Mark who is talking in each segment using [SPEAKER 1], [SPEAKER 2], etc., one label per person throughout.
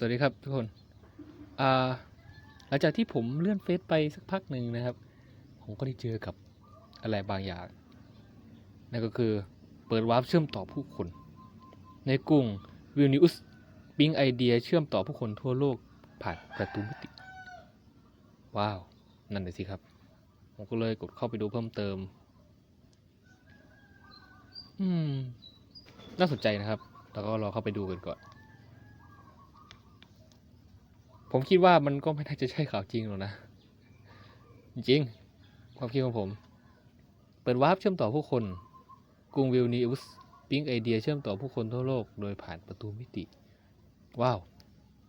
[SPEAKER 1] สวัสดีครับทุกคนอ่าหลังจากที่ผมเลื่อนเฟซไปสักพักหนึ่งนะครับ ผมก็ได้เจอกับอะไรบางอย่าง นั่นก็คือเปิดวาร์ปเชื่อมต่อผู้คน ในกรุงวิลนิอุสปิ๊งไอเดียเชื่อมต่อผู้คนทั่วโลกผ่านประตูมิติ ว้าว นั่นเลยสิครับ ผมก็เลยกดเข้าไปดูเพิ่มเติม อืม น่าสนใจนะครับ แล้วก็รอเข้าไปดูกันก่อน ผมคิดว่ามันก็ไม่น่าจะใช่ข่าวจริงหรอกนะ จริง ความคิดของผม เปิดวาร์ปเชื่อมต่อผู้คน กรุงวิลนิอุสปิ๊งไอเดียเชื่อมต่อผู้คนทั่วโลกโดยผ่านประตูมิติ ว้าว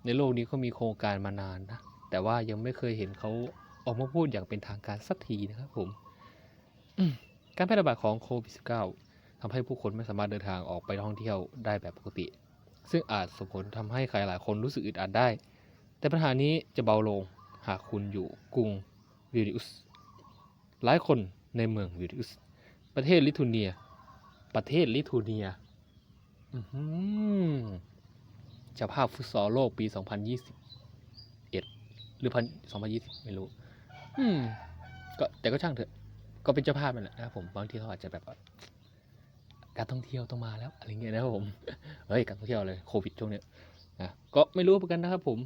[SPEAKER 1] ในโลกนี้เขามีโครงการมานานนะ แต่ว่ายังไม่เคยเห็นเขาออกมาพูดอย่างเป็นทางการสักทีนะครับผมมการแพร่ระบาดของโควิด -19 ทำให้ผู้คนไม่สามารถเดินทางออกไปท่องเที่ยวได้แบบปกติ ซึ่งอาจส่งผลทำให้ใครหลายคนรู้สึกอึดอัดได้ แต่ปัญหานี้จะเบาลงหากคุณอยู่กรุงวิลนิอุส หลายคนในเมืองวิลนิอุส ประเทศลิทัวเนีย ประเทศลิทัวเนียเจ้าภาพฟุตซอลโลกปี 2021 หรือพัน2020 ไม่รู้ อืม ก็แต่ก็ช่างเถอะ ก็เป็นเจ้าภาพนั่นแหละนะครับผม บางทีเขาอาจจะแบบการท่องเที่ยวต้องมาแล้วอะไรเงี้ยนะครับผม เฮ้ย การท่องเที่ยวเลยโควิดช่วงเนี้ยนะ ก็ไม่รู้เหมือนกันนะครับผม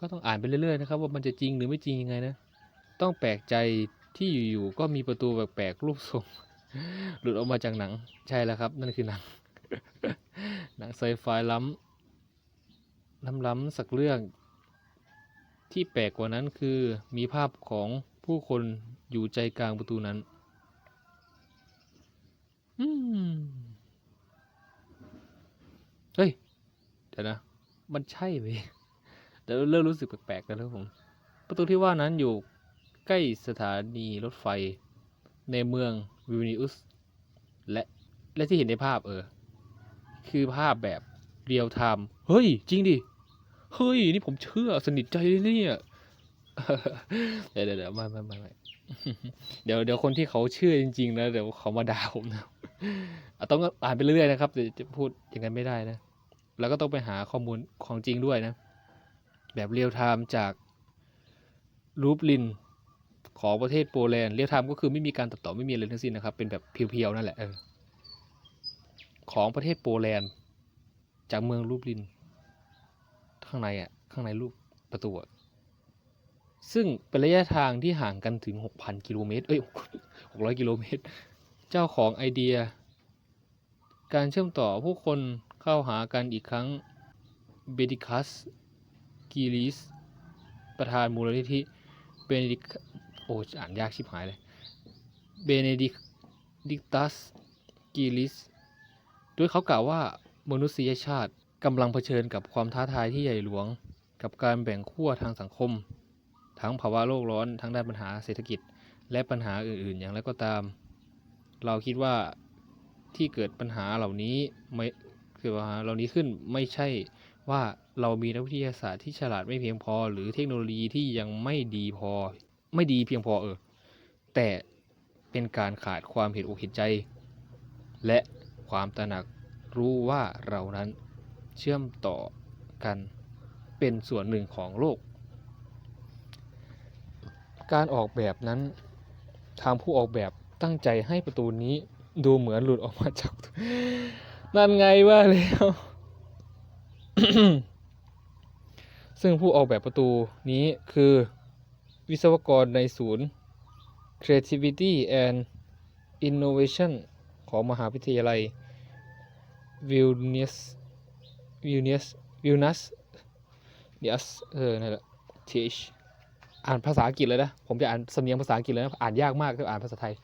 [SPEAKER 1] ก็ต้องอ่านไปเรื่อยๆนะครับ ว่ามันจะจริงหรือไม่จริงยังไงนะ ต้องแปลกใจที่อยู่ๆก็มีประตูแปลกๆรูปทรง หลุดออกมาจากหนังใช่แล้วครับ นั่นคือหนัง หนังไซไฟล้ำล้ำล้ำสักเรื่อง ที่แปลกกว่านั้นคือมีภาพของผู้คนอยู่ใจกลางประตูนั้น อืมเฮ้ย เดี๋ยวนะ มันใช่ไหม แต่เริ่มรู้สึกแปลกๆแล้วครับผม ประตูที่ว่านั้นอยู่ใกล้สถานีรถไฟในเมืองวิลนิอุสและและที่เห็นในภาพเออ คือภาพแบบเรียลไทม์เฮ้ย จริงดิ เฮ้ย นี่ผมเชื่อสนิทใจเลยเนี่ยเดี๋ยวเดี๋ยวเดี๋ยวไม่ไม่ไม่เดี๋ยวเดี๋ยวคนที่เขาเชื่อจริง ๆ นะ เดี๋ยวเขามาด่าผมนะต้องอ่านไปเรื่อยๆนะครับจะพูดอย่างนั้นไม่ได้นะ แล้วก็ต้องไปหาข้อมูลของจริงด้วยนะ แบบเรียลไทม์จากรูปลินของประเทศโปแลนด์เรียลไทม์ก็คือไม่มีการตัดต่อไม่มีอะไรทั้งสิ้นนะครับ เป็นแบบเพียวๆนั่นแหละออของประเทศโปแลนด์จากเมืองรูปลิน ข้างในอะข้างในรูปประตูซึ่งเป็นระยะทางที่ห่างกันถึง 6,000 กิโลเมตร เอ้ย 600 กิโลเมตร เจ้าของไอเดีย การเชื่อมต่อผู้คนเข้าหากันอีกครั้งเบดิคัส กิลิสประธานมูลนิธิเบเนดิกโอ้อ่านยากชิบหายเลยเบเนดิกดิกตัสกิลิสโดยเขากล่าวว่ามนุษยชาติกำลังเผชิญกับความท้าทายที่ใหญ่หลวง กับการแบ่งขั้วทางสังคม ทั้งภาวะโลกร้อนทั้งด้านปัญหาเศรษฐกิจ และปัญหาอื่นๆ อย่างไรก็ตาม เราคิดว่าที่เกิดปัญหาเหล่านี้ไม่คือปัญหาเหล่านี้ขึ้นไม่ใช่ ว่าเรามีนักวิทยาศาสตร์ที่ฉลาดไม่เพียงพอ หรือเทคโนโลยีที่ยังไม่ดีพอ ไม่ดีเพียงพอเออ แต่เป็นการขาดความเห็นอกเห็นใจ และความตระหนักรู้ว่าเรานั้นเชื่อมต่อกันเป็นส่วนหนึ่งของโลก การออกแบบนั้น ทางผู้ออกแบบตั้งใจให้ประตูนี้ดูเหมือนหลุดออกมาจาก นั่นไงว่าแล้ว ซึ่งผู้ออกแบบประตูนี้คือวิศวกรในศูนย์ Creativity and Innovation ของมหาวิทยาลัย Vilnius Vilnius Vilnius Yes เออนั่นแหละ TH อ่านภาษาอังกฤษเลยนะ ผมจะอ่านสำเนียงภาษาอังกฤษเลยนะ อ่านยากมากถ้าอ่านภาษาไทย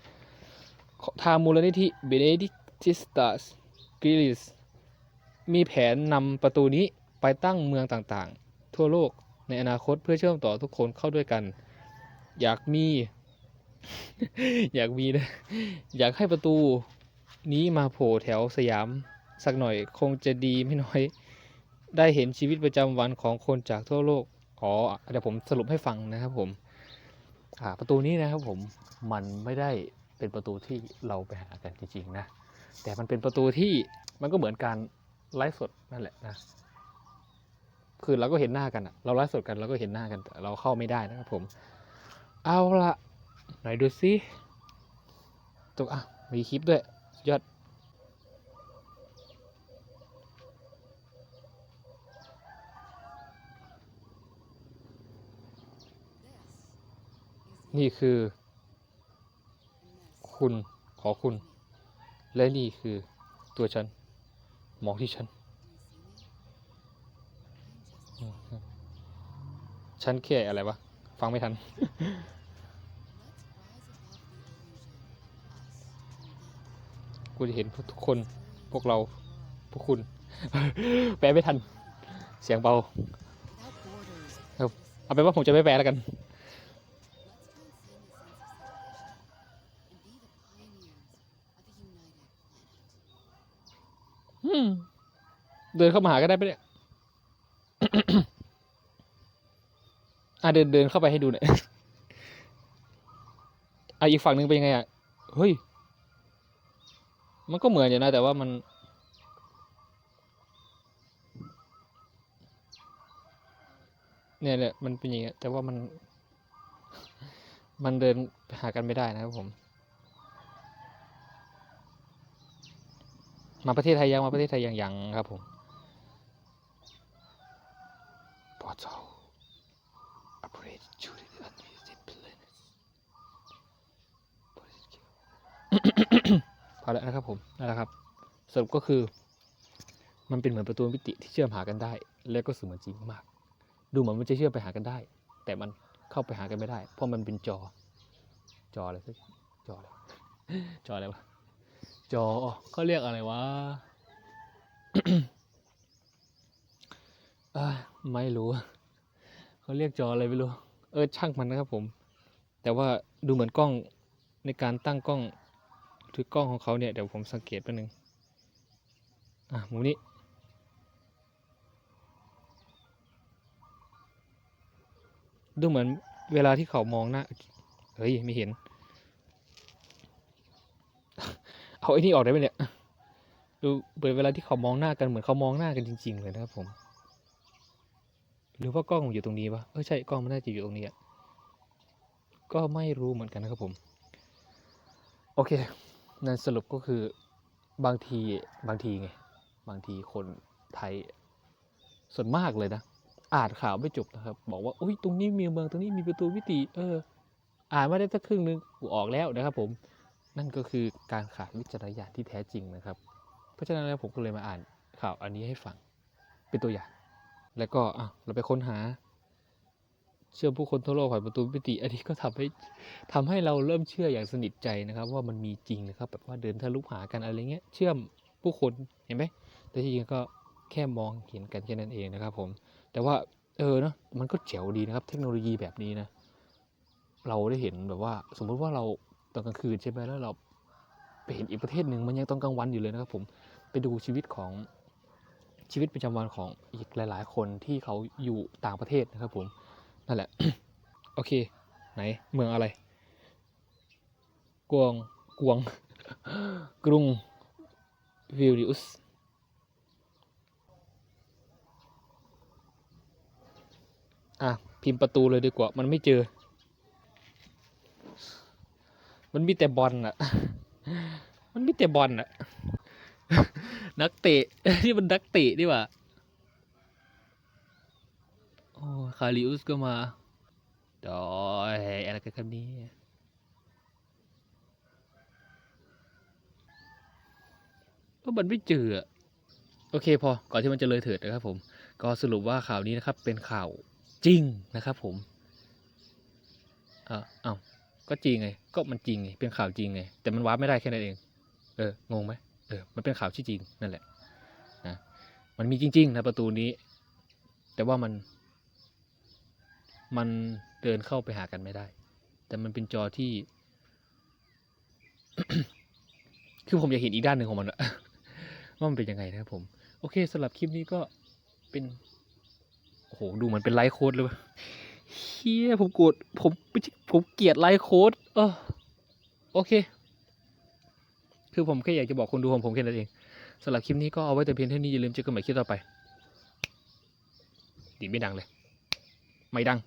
[SPEAKER 1] ทางมูลนิธิ Benedictus Grillis มีแผนนำประตูนี้ไปตั้งเมืองต่างๆ ทั่วโลกในอนาคตเพื่อเชื่อมต่อทุกคนเข้าด้วยกัน อยากมี อยากมีนะอยากให้ประตูนี้มาโผล่แถวสยามสักหน่อยคงจะดีไม่น้อย ได้เห็นชีวิตประจำวันของคนจากทั่วโลกอ๋อเดี๋ยวผมสรุปให้ฟังนะครับผมประตูนี้นะครับผมมันไม่ได้เป็นประตูที่เราไปหากันจริงๆนะ แต่มันเป็นประตูที่มันก็เหมือนการ ไลฟ์สดนั่นแหละนะคือเราก็เห็นหน้ากันอะเราไลฟ์สดกันเราก็เห็นหน้ากันแต่เราเข้าไม่ได้นะครับผม เอาละไหนดูซิตกอะมีคลิปด้วยยอดนี่คือ คุณขอคุณ และนี่คือตัวฉัน มองที่ฉัน ฉันแค่อะไรวะ ฟังไม่ทัน กูจะเห็นทุกคน พวกเรา พวกคุณ แปลไม่ทัน เสียงเบา เอาเป็นว่าผมจะไม่แปลแล้วกัน อืม เดินเข้ามาหาก็ได้ปะเนี่ยอะเดินเดินเข้าไปให้ดูหน่อยอะอีกฝั่งหนึ่งเป็นยังไงอะ เฮ้ย มันก็เหมือนอยู่นะ แต่ว่ามัน เนี่ยเนี่ยมันเป็นอย่างเงี้ย แต่ว่ามัน มันเดินหากันไม่ได้นะครับผม มาประเทศไทยยังมาประเทศไทยยังยังครับผม พอเจ้า operate to the unvisited planets พอแล้วนะครับผมนั่นแหละครับสรุปก็คือ มันเป็นเหมือนประตูมิติที่เชื่อมหากันได้ และก็เสมือนจริงมาก ดูเหมือนมันจะเชื่อมไปหากันได้ แต่มันเข้าไปหากันไม่ได้ เพราะมันเป็นจอ จออะไรสักจออะไรจออะไรวะจอเขาเรียกอะไรวะอ่า ไม่รู้ เขาเรียกจออะไรไม่รู้ เออช่างมันนะครับผม แต่ว่าดูเหมือนกล้องในการตั้งกล้องถือกล้องของเขาเนี่ยเดี๋ยวผมสังเกตแป๊บนึง อะมุมนี้ ดูเหมือนเวลาที่เขามองหน้า เฮ้ย ไม่เห็น เอาไอ้นี่ออกได้ไหมเนี่ย ดูเปิดเวลาที่เขามองหน้ากันเหมือนเขามองหน้ากันจริง ๆ เลยนะครับผม รือว่ากล้องมันอยู่ตรงนี้ปะเออใช่กล้องมันน่าจะอยู่ตรงนี้อะก็ไม่รู้เหมือนกันนะครับผม โอเค นั่นสรุปก็คือบางทีบางทีไง บางทีคนไทยส่วนมากเลยนะ อ่านข่าวไม่จบนะครับ บอกว่าอุ้ยตรงนี้มีเมืองตรงนี้มีประตูมิติ เออ อ่านมาได้สักครึ่งนึงกูออกแล้วนะครับผม นั่นก็คือการขาดวิจารณญาณที่แท้จริงนะครับ เพราะฉะนั้นแล้วผมก็เลยมาอ่านข่าวอันนี้ให้ฟังเป็นตัวอย่าง แล้วก็เราไปค้นหา เชื่อผู้คนทั่วโลกผ่านประตูมิติ อันนี้ก็ทำให้ทำให้เราเริ่มเชื่ออย่างสนิทใจนะครับ ว่ามันมีจริงนะครับ แบบว่าเดินทะลุหากันอะไรเงี้ย เชื่อมผู้คนเห็นไหมแต่ที่จริงก็แค่มองเห็นกันแค่นั้นเองนะครับ ผม แต่ว่าเออเนาะมันก็เจ๋วดีนะครับ เทคโนโลยีแบบนี้นะ เราได้เห็นแบบว่า สมมุติว่าเราตอนกลางคืนใช่ไหมแล้วเราไปเห็นอีกประเทศหนึ่งมันยังตอนกลางวันอยู่เลยนะครับ ผมไปดูชีวิตของ ชีวิตประจำวันของอีกหลาย ๆ คนที่เขาอยู่ต่างประเทศนะครับผมนั่นแหละ โอเค ไหนเมืองอะไร กวงกวง กรุงวิลนิอุสอะ พิมพ์ประตูเลยดีกว่า มันไม่เจอ มันมีแต่บอลอะมันมีแต่บอลอะ นักเตะที่มันนักเตะนี่หว่าโอ้คาริอุสก็มาดอยอะไรกันครับนี่ก็มันไม่เจอโอเคพอก่อนที่มันจะเลยเถิดนะครับผม ก็สรุปว่าข่าวนี้นะครับเป็นข่าวจริงนะครับผมเออเอ้าก็จริงไง ก็มันจริงไง เป็นข่าวจริงไง แต่มันวาร์ปไม่ได้แค่นั้นเอง เออ งงไหม ออมันเป็นข่าวที่จริงนั่นแหละนะมันมีจริงๆนะประตูนี้ แต่ว่ามัน มันเดินเข้าไปหากันไม่ได้ แต่มันเป็นจอที่ คือผมอยากเห็นอีกด้านหนึ่งของมันอะว่ามันเป็นยังไงนะครับผม โอเคสำหรับคลิปนี้ก็เป็น โอ้โห ดูเหมือนเป็นไลฟ์โค้ดเลยวะเฮียผมโกรธผมผมเกลียดไลฟ์โค้ดเออโอเค คือผมแค่อยากจะบอกคนดูของผมแค่นั้นเองสำหรับคลิปนี้ก็เอาไว้แต่เพียงเท่านี้อย่าลืมเจอกันใหม่คลิปต่อไปดีไม่ดังเลย ไม่ดัง